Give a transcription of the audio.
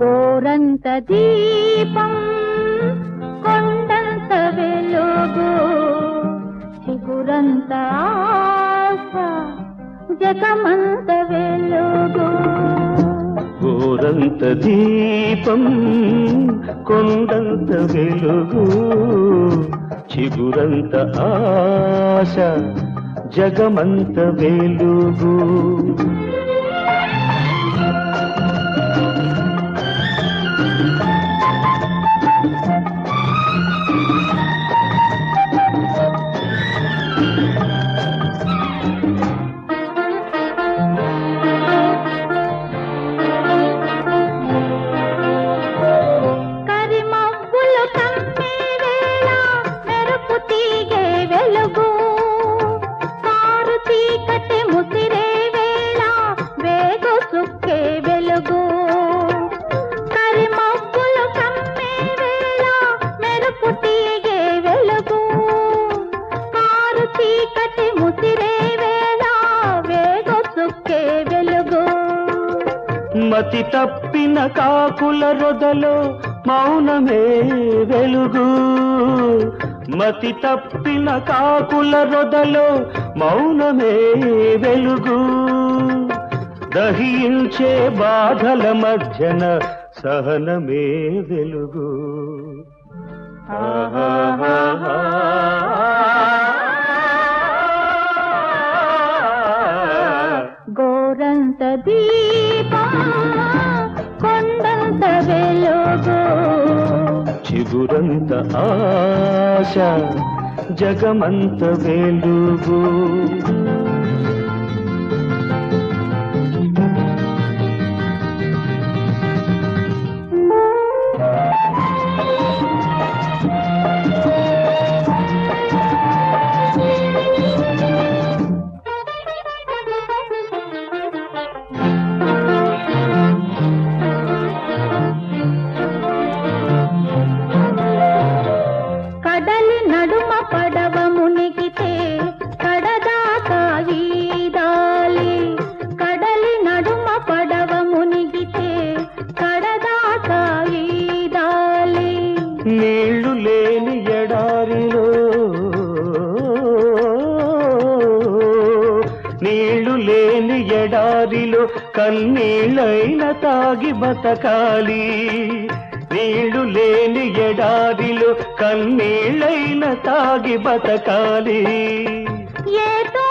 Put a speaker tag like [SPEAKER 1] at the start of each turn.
[SPEAKER 1] గోరంత దీపం కొండంత వెలుగు చిగురంత ఆశ జగమంత వెలుగు.
[SPEAKER 2] గోరంత దీపం కొండంత వెలుగు చిగురంత ఆశ జగమంత వెలుగు.
[SPEAKER 1] ముసిరే వేళ వేగు సుక్కే వెలుగు.
[SPEAKER 2] మతి తప్పిన కాకుల రొదలో మౌనమే వెలుగు. మతి తప్పిన కాకుల రొదలో మౌనమే వెలుగు. దహించే బాధల మధ్యన సహనమే వెలుగు.
[SPEAKER 1] గోరంత దీపం కొండంత వెలుగు.
[SPEAKER 2] చిగురంత ఆశ జగమంత వెలుగు.
[SPEAKER 1] నడుమ పడవ మునిగితే కడదాకా ఈదాలి కడలి నడుమ పడవ మునిగితే కడదాకా ఈదాలి
[SPEAKER 2] నీళ్ళు లేని ఎడారిలో నీళ్ళు లేని ఎడారిలో కన్నీళ్ళైన తాగి బతకాలి. నీళ్ళు లేని ఎడారిలో కన్నీళ్ళైన తాగి బతకాలి.
[SPEAKER 1] ఏదో